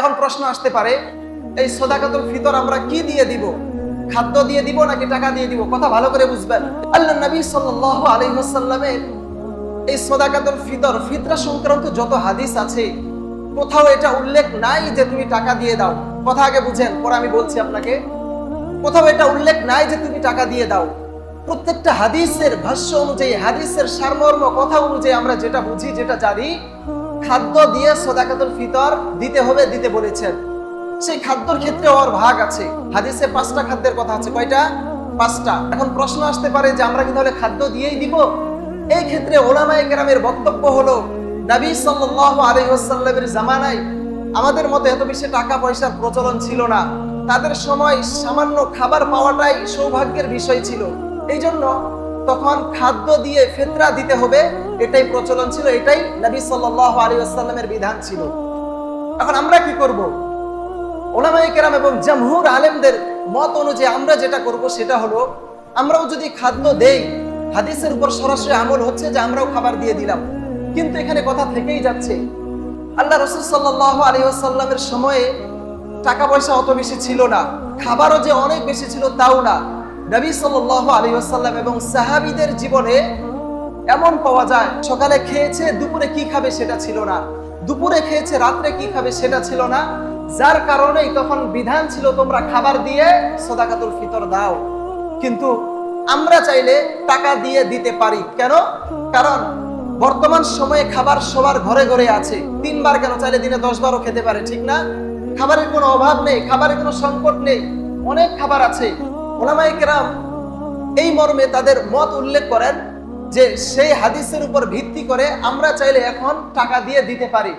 এখন প্রশ্ন আসতে পারে, এই সদাকাতুল ফিতর আমরা কি দিয়ে দিব? খাদ্য দিয়ে দিব নাকি টাকা দিয়ে দিব? কথা ভালো করে বুঝবেন। আল্লাহ নবী সাল্লাল্লাহু আলাইহি ওয়াসাল্লামের এই সদাকাতুল ফিতর, ফিতরা সংক্রান্ত যত হাদিস আছে, কোথাও এটা উল্লেখ নাই যে তুমি টাকা দিয়ে দাও। কথা আগে বুঝেন, পরে আমি বলছি আপনাকে। কোথাও এটা উল্লেখ নাই যে তুমি টাকা দিয়ে দাও। প্রত্যেকটা হাদিসের ভাষ্য অনুযায়ী, হাদিসের সারমর্ম, কথা অনুযায়ী আমরা যেটা বুঝি, যেটা জানি খাদ্য দিয়ে সদাকাতুল ফিতর দিতে হবে, দিতে বলেছেন। সেই খাদ্যর ক্ষেত্রে ওর ভাগ আছে। হাদিসে পাঁচটা খাদ্যের কথা আছে। কয়টা? পাঁচটা। এখন প্রশ্ন আসতে পারে যে আমরা কি তাহলে খাদ্য দিয়েই দিব? এই ক্ষেত্রে ওলামায়ে কেরামের বক্তব্য হলো, নবী সাল্লাল্লাহু আলাইহি ওয়াসাল্লামের জামানায় আমাদের মতো এত বেশি টাকা পয়সার প্রচলন ছিল না। তাদের সময় সামান্য খাবার পাওয়াটাই সৌভাগ্যের বিষয় ছিল। এই জন্য তখন খাদ্য দিয়ে ফেতরা দিতে হবে, এটাই প্রচলন ছিল, এটাই নবী সাল্লাল্লাহু আলাইহি ওয়াসাল্লামের বিধান ছিল। এখন আমরা কি করব? ওলামায়ে কেরাম এবং জামহুর আলেমদের মত অনুযায়ী আমরা যেটা করব সেটা হলো, আমরাও যদি খাদ্য দেই, হাদিসের উপর সরাসরি আমল হচ্ছে যে আমরাও খাবার দিয়ে দিলাম। কিন্তু এখানে কথা থেকেই যাচ্ছে, আল্লাহ রসুল সাল্লাহ আলী আসাল্লামের সময়ে টাকা পয়সা অত বেশি ছিল না, খাবারও যে অনেক বেশি ছিল তাও না। নবী সাল্লাহ আলী আসাল্লাম এবং সাহাবিদের জীবনে এমন পাওয়া যায়, সকালে খেয়েছে, দুপুরে কি খাবে সেটা ছিল না। দুপুরে খেয়েছে, রাত্রে কি খাবে সেটা ছিল না। যার কারণেই তখন বিধান ছিল, তোমরা খাবার দিয়ে সদাকাতুল ফিতর দাও। কিন্তু আমরা চাইলে টাকা দিয়ে দিতে পারি। কেন? কারণ বর্তমান সময়ে খাবার সবার ঘরে ঘরে আছে। তিনবার কেন? চাইলে দিনে দশ বারও খেতে পারে, ঠিক না? খাবারের কোনো অভাব নেই, খাবারের কোনো সংকট নেই। অনেক খাবার আছে। ওলামাই কেরাম এই মর্মে তাদের মত উল্লেখ করেন যে সেই হাদিসের উপর ভিত্তি করে আমরা চাইলে এখন টাকা দিয়ে দিতে পারি।